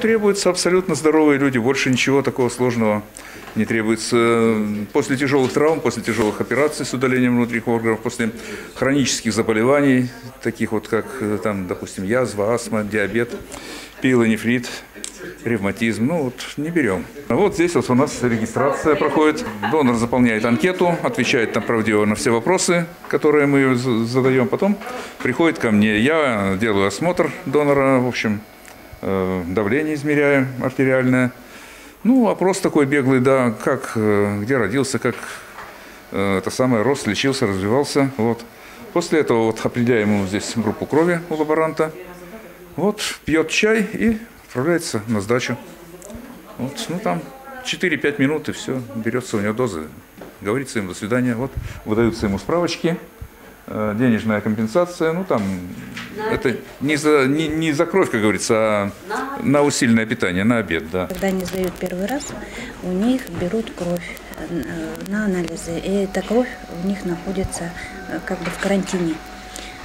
Требуются абсолютно здоровые люди, больше ничего такого сложного не требуется. После тяжелых травм, после тяжелых операций с удалением внутренних органов, после хронических заболеваний, таких вот как, э, там, допустим, язва, астма, диабет, пилонефрит, ревматизм, ну вот не берем. А Вот здесь вот у нас регистрация проходит. Донор заполняет анкету, отвечает там правдиво на все вопросы, которые мы задаем. Потом приходит ко мне. Я делаю осмотр донора, в общем, давление измеряю артериальное. Ну, опрос такой беглый, да, как, э, где родился, как э, это самое, рост, лечился, развивался. Вот. После этого вот определяем ему здесь группу крови у лаборанта. Вот, пьет чай и отправляется на сдачу. Вот, ну там 4-5 минут и все, берется у него доза. Говорится им до свидания. Вот, выдаются ему справочки, э, денежная компенсация. Ну там, это не за, не, не за кровь, как говорится, а на усиленное питание, на обед, да. Когда они сдают первый раз, у них берут кровь э, на анализы. И эта кровь у них находится э, как бы в карантине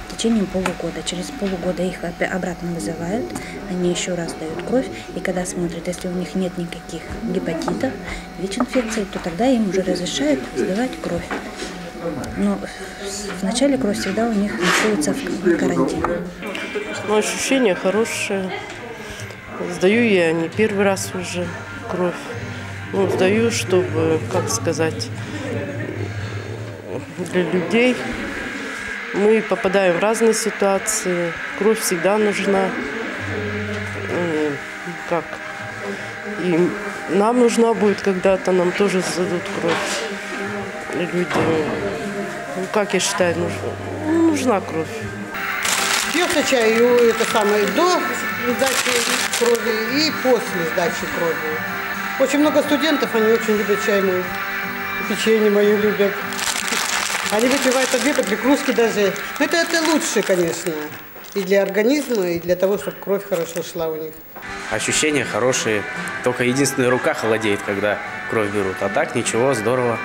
в течение полугода. Через полугода их обратно вызывают, они еще раз дают кровь, и когда смотрят, если у них нет никаких гепатитов, ВИЧ-инфекций, то тогда им уже разрешают сдавать кровь. Но вначале кровь всегда у них находится в карантине. Ну, ощущения хорошие. Сдаю я не первый раз уже кровь. Ну, сдаю, чтобы, как сказать, для людей. Мы попадаем в разные ситуации. Кровь всегда нужна. Как? И нам нужна будет когда-то, нам тоже сдадут кровь. Люди. Ну, как я считаю, нужна, нужна кровь. Пьется чай и, это самое, до сдачи крови и после сдачи крови. Очень много студентов, они очень любят чай мой. Печенье мое любят. Они выпивают по три кружки даже. Но это, это лучше, конечно. И для организма, и для того, чтобы кровь хорошо шла у них. Ощущения хорошие. Только единственная рука холодеет, когда кровь берут. А так ничего, здорово.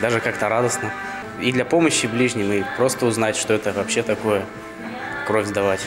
Даже как-то радостно. И для помощи ближним, и просто узнать, что это вообще такое, кровь сдавать.